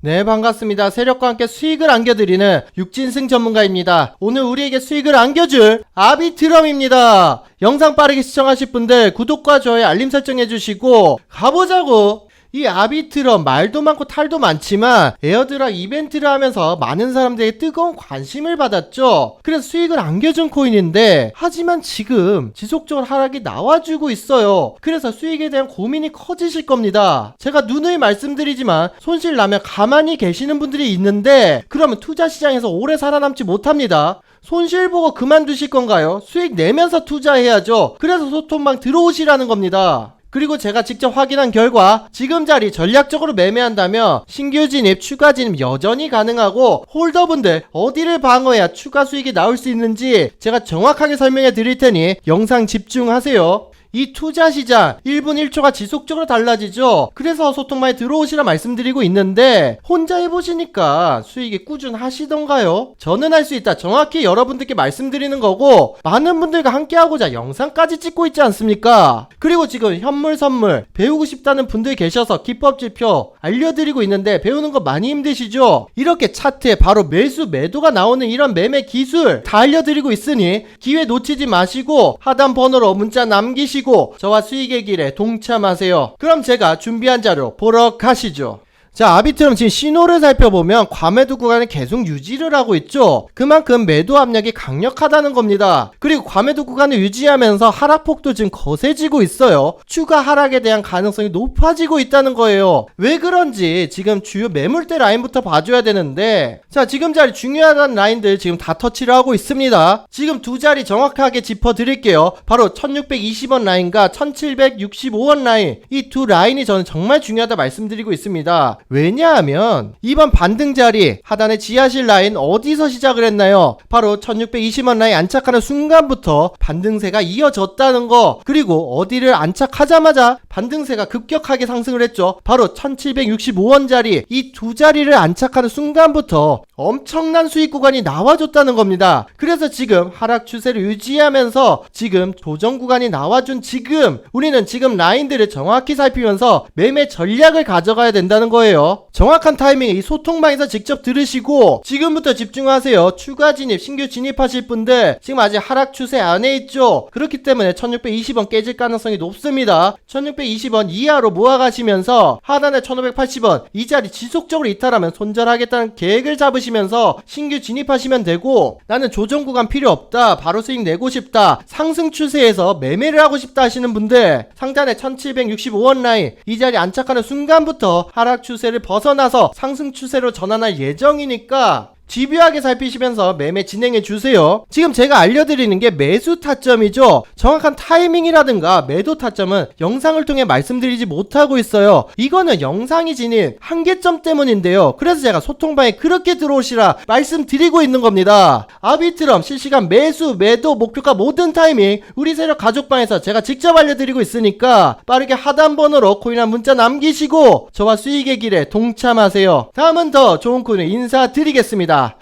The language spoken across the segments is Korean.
네, 반갑습니다. 세력과 함께 수익을 안겨드리는 육진승 전문가입니다. 오늘 우리에게 수익을 안겨줄 아비트럼입니다. 영상 빠르게 시청하실 분들 구독과 좋아요 알림 설정해주시고 가보자고! 이 아비트럼 말도 많고 탈도 많지만 에어드랍 이벤트를 하면서 많은 사람들에게 뜨거운 관심을 받았죠. 그래서 수익을 안겨준 코인인데 하지만 지금 지속적으로 하락이 나와주고 있어요. 그래서 수익에 대한 고민이 커지실 겁니다. 제가 누누이 말씀드리지만 손실 나면 가만히 계시는 분들이 있는데 그러면 투자 시장에서 오래 살아남지 못합니다. 손실 보고 그만두실 건가요? 수익 내면서 투자해야죠. 그래서 소통방 들어오시라는 겁니다. 그리고 제가 직접 확인한 결과 지금 자리 전략적으로 매매한다면 신규 진입, 추가 진입 여전히 가능하고 홀더분들 어디를 방어해야 추가 수익이 나올 수 있는지 제가 정확하게 설명해 드릴 테니 영상 집중하세요. 이 투자 시장 1분 1초가 지속적으로 달라지죠. 그래서 소통방에 들어오시라 말씀드리고 있는데 혼자 해보시니까 수익이 꾸준하시던가요? 저는 할 수 있다. 정확히 여러분들께 말씀드리는 거고 많은 분들과 함께하고자 영상까지 찍고 있지 않습니까? 그리고 지금 현물 선물 배우고 싶다는 분들 계셔서 기법 지표 알려드리고 있는데 배우는 거 많이 힘드시죠? 이렇게 차트에 바로 매수 매도가 나오는 이런 매매 기술 다 알려드리고 있으니 기회 놓치지 마시고 하단 번호로 문자 남기시고 저와 수익의 길에 동참하세요. 그럼 제가 준비한 자료 보러 가시죠. 자, 아비트럼 지금 신호를 살펴보면 과매도 구간을 계속 유지를 하고 있죠. 그만큼 매도 압력이 강력하다는 겁니다. 그리고 과매도 구간을 유지하면서 하락폭도 지금 거세지고 있어요. 추가 하락에 대한 가능성이 높아지고 있다는 거예요. 왜 그런지 지금 주요 매물대 라인부터 봐줘야 되는데 자, 지금 자리 중요하다는 라인들 지금 다 터치를 하고 있습니다. 지금 두 자리 정확하게 짚어 드릴게요. 바로 1620원 라인과 1765원 라인 이 두 라인이 저는 정말 중요하다 말씀드리고 있습니다. 왜냐하면 이번 반등 자리 하단의 지하실 라인 어디서 시작을 했나요? 바로 1620원 라인 안착하는 순간부터 반등세가 이어졌다는 거 그리고 어디를 안착하자마자 반등세가 급격하게 상승을 했죠. 바로 1765원 자리 이 두 자리를 안착하는 순간부터 엄청난 수익 구간이 나와줬다는 겁니다. 그래서 지금 하락 추세를 유지하면서 지금 조정 구간이 나와준 지금 우리는 지금 라인들을 정확히 살피면서 매매 전략을 가져가야 된다는 거예요. 정확한 타이밍에 이 소통방에서 직접 들으시고 지금부터 집중하세요. 추가 진입, 신규 진입하실 분들 지금 아직 하락 추세 안에 있죠. 그렇기 때문에 1620원 깨질 가능성이 높습니다. 1620원 이하로 모아가시면서 하단에 1580원 이 자리 지속적으로 이탈하면 손절하겠다는 계획을 잡으시면서 신규 진입하시면 되고 나는 조정 구간 필요 없다. 바로 수익 내고 싶다. 상승 추세에서 매매를 하고 싶다 하시는 분들 상단에 1765원 라인 이 자리 안착하는 순간부터 하락 추세를 벗어나서 상승 추세로 전환할 예정이니까 집요하게 살피시면서 매매 진행해 주세요. 지금 제가 알려드리는 게 매수 타점이죠. 정확한 타이밍이라든가 매도 타점은 영상을 통해 말씀드리지 못하고 있어요. 이거는 영상이 지닌 한계점 때문인데요. 그래서 제가 소통방에 그렇게 들어오시라 말씀드리고 있는 겁니다. 아비트럼 실시간 매수, 매도, 목표가 모든 타이밍 우리 세력 가족방에서 제가 직접 알려드리고 있으니까 빠르게 하단 번호로 코인한 문자 남기시고 저와 수익의 길에 동참하세요. 다음은 더 좋은 코인을 인사드리겠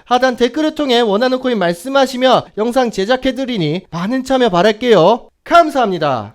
하단 댓글을 통해 원하는 코인 말씀하시며 영상 제작해드리니 많은 참여 바랄게요. 감사합니다.